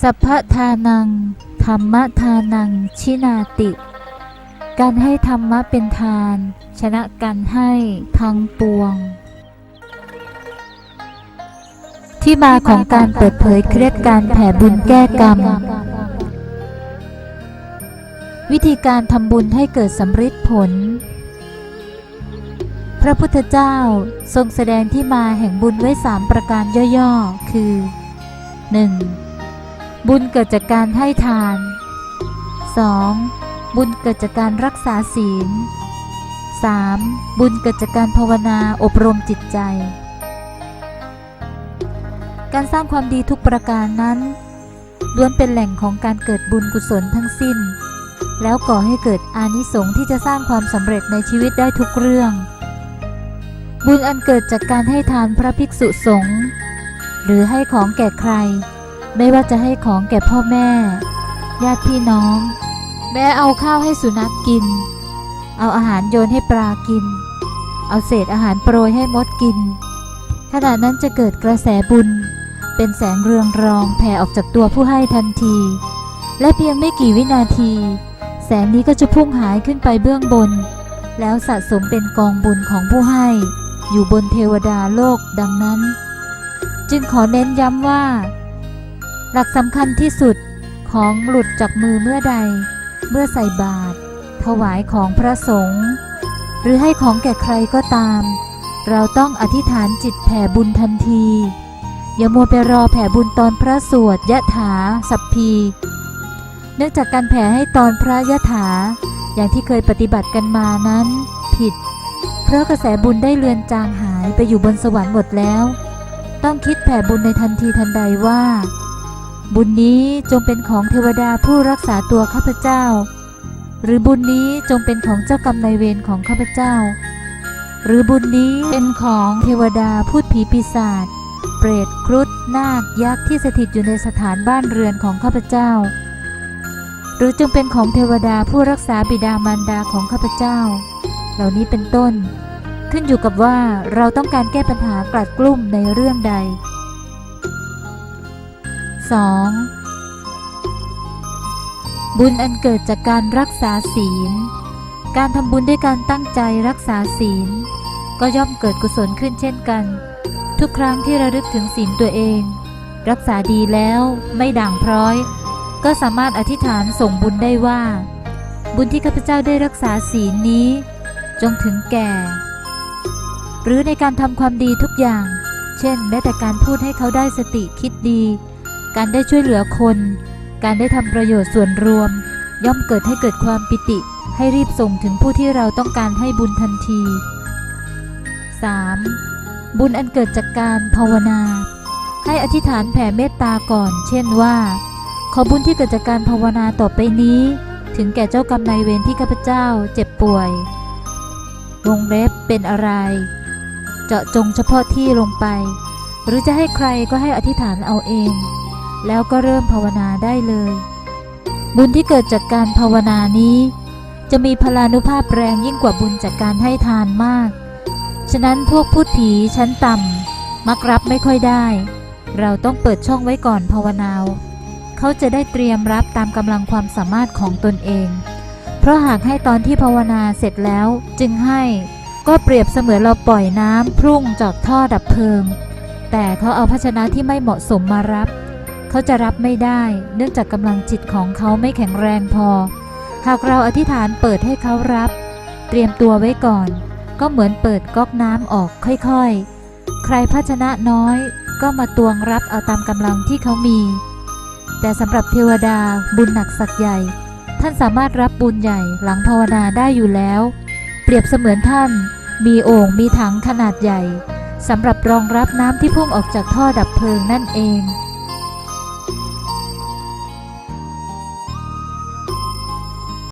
สัพพทานัง ธรรมทานัง ชินาติ การให้ธรรมะเป็นทาน ชนะการให้ทั้งปวง ที่มาของการเปิดเผยเคล็ดการแผ่บุญแก้กรรม วิธีการทำบุญให้เกิดสำฤทธิผล พระพุทธเจ้าทรงแสดงที่มาแห่งบุญไว้สามประการย่อๆ คือ 1. บุญเกิดจากการให้ทาน 2. บุญเกิดจากการรักษาศีล 3. บุญเกิดจากการภาวนาอบรมจิตใจ การสร้างความดีทุกประการนั้นล้วนเป็นแหล่งของการเกิดบุญกุศลทั้งสิ้น แล้วก่อให้เกิดอานิสงส์ที่จะสร้างความสำเร็จในชีวิตได้ทุกเรื่อง บุญอันเกิดจากการให้ทานพระภิกษุสงฆ์หรือให้ของแก่ใคร ไม่ว่าจะให้ของแก่พ่อแม่ ญาติพี่น้อง แม้เอาข้าวให้สุนัขกกิน เอาอาหารโยนให้ปลากิน เอาเศษอาหารโปรยให้มดกินขณะนั้นจะเกิดกระแสบุญ เป็นแสงเรืองรองแผ่ออกจากตัวผู้ให้ทันที และเพียงไม่กี่วินาที แสงนี้ก็จะพุ่งหายขึ้นไปเบื้องบน แล้วสะสมเป็นกองบุญของผู้ให้ อยู่บนเทวดาโลกดังนั้น จึงขอเน้นย้ำว่า หลักสำคัญที่สุดของหลุดจากมือเมื่อใด เมื่อใส่บาตรถวายของพระสงฆ์หรือให้ของแก่ใครก็ตาม เราต้องอธิษฐานจิตแผ่บุญทันที อย่ามัวไปรอแผ่บุญตอนพระสวดยะถาสัพพี เนื่องจากการแผ่ให้ตอนพระยะถา อย่างที่เคยปฏิบัติกันมานั้น ผิด เพราะกระแสบุญได้เลือนจางหายไปอยู่บนสวรรค์หมดแล้ว ต้องคิดแผ่บุญในทันทีทันใดว่า บุญนี้จงเป็นของเทวดาผู้รักษาตัวข้าพเจ้า หรือบุญนี้จงเป็นของเจ้ากรรมนายเวรของข้าพเจ้า หรือบุญนี้เป็นของเทวดาพูดผีปีศาจเปรตครุฑนาคยักษ์ที่สถิตอยู่ในสถานบ้านเรือนของข้าพเจ้า หรือจงเป็นของเทวดาผู้รักษาบิดามารดาของข้าพเจ้า เหล่านี้เป็นต้น ขึ้นอยู่กับว่าเราต้องการแก้ปัญหากลัดกลุ่มในเรื่องใด 2. บุญอันเกิดจากการรักษาศีล การทำบุญด้วยการตั้งใจรักษาศีล ก็ย่อมเกิดกุศลขึ้นเช่นกัน ทุกครั้งที่ระลึกถึงศีลตัวเอง รักษาดีแล้วไม่ด่างพร้อย ก็สามารถอธิษฐานส่งบุญได้ว่า บุญที่ข้าพเจ้าได้รักษาศีลนี้ จงถึงแก่ หรือในการทำความดีทุกอย่าง เช่น แม้แต่การพูดให้เขาได้สติคิดดี การได้ช่วยเหลือคน การได้ทำประโยชน์ส่วนรวม ย่อมเกิดให้เกิดความปิติ ให้รีบส่งถึงผู้ที่เราต้องการให้บุญทันที 3. บุญอันเกิดจากการภาวนา ให้อธิษฐานแผ่เมตตาก่อน เช่นว่า ขอบุญที่เกิดจากการภาวนาต่อไปนี้ ถึงแก่เจ้ากรรมนายเวรที่ข้าพเจ้าเจ็บป่วยวงเล็บเป็นอะไร เจาะจงเฉพาะที่ลงไป หรือจะให้ใครก็ให้อธิษฐานเอาเอง แล้วก็เริ่มภาวนาได้เลย บุญที่เกิดจากการภาวนานี้ จะมีพลานุภาพแรงยิ่งกว่าบุญจากการให้ทานมาก ฉะนั้นพวกพูดผีชั้นต่ำมักรับไม่ค่อยได้ เราต้องเปิดช่องไว้ก่อนภาวนาเขาจะได้เตรียมรับตามกำลังความสามารถของตนเอง เพราะหากให้ตอนที่ภาวนาเสร็จแล้วจึงให้ก็เปรียบเสมือนเราปล่อยน้ำพุ่งจากท่อดับเพลิง แต่เขาเอาภาชนะที่ไม่เหมาะสมมารับ เขาจะรับไม่ได้ เนื่องจากกำลังจิตของเขาไม่แข็งแรงพอ หากเราอธิษฐานเปิดให้เขารับ เตรียมตัวไว้ก่อน ก็เหมือนเปิดก๊อกน้ำออกค่อยๆ ใครภาชนะน้อยก็มาตวงรับเอาตามกำลังที่เขามี แต่สำหรับเทวดาบุญหนักสักใหญ่ ท่านสามารถรับบุญใหญ่หลังภาวนาได้อยู่แล้ว เปรียบเสมือนท่าน มีโอ่งมีถังขนาดใหญ่สำหรับรองรับน้ำที่พุ่งออกจากท่อดับเพลิงนั่นเอง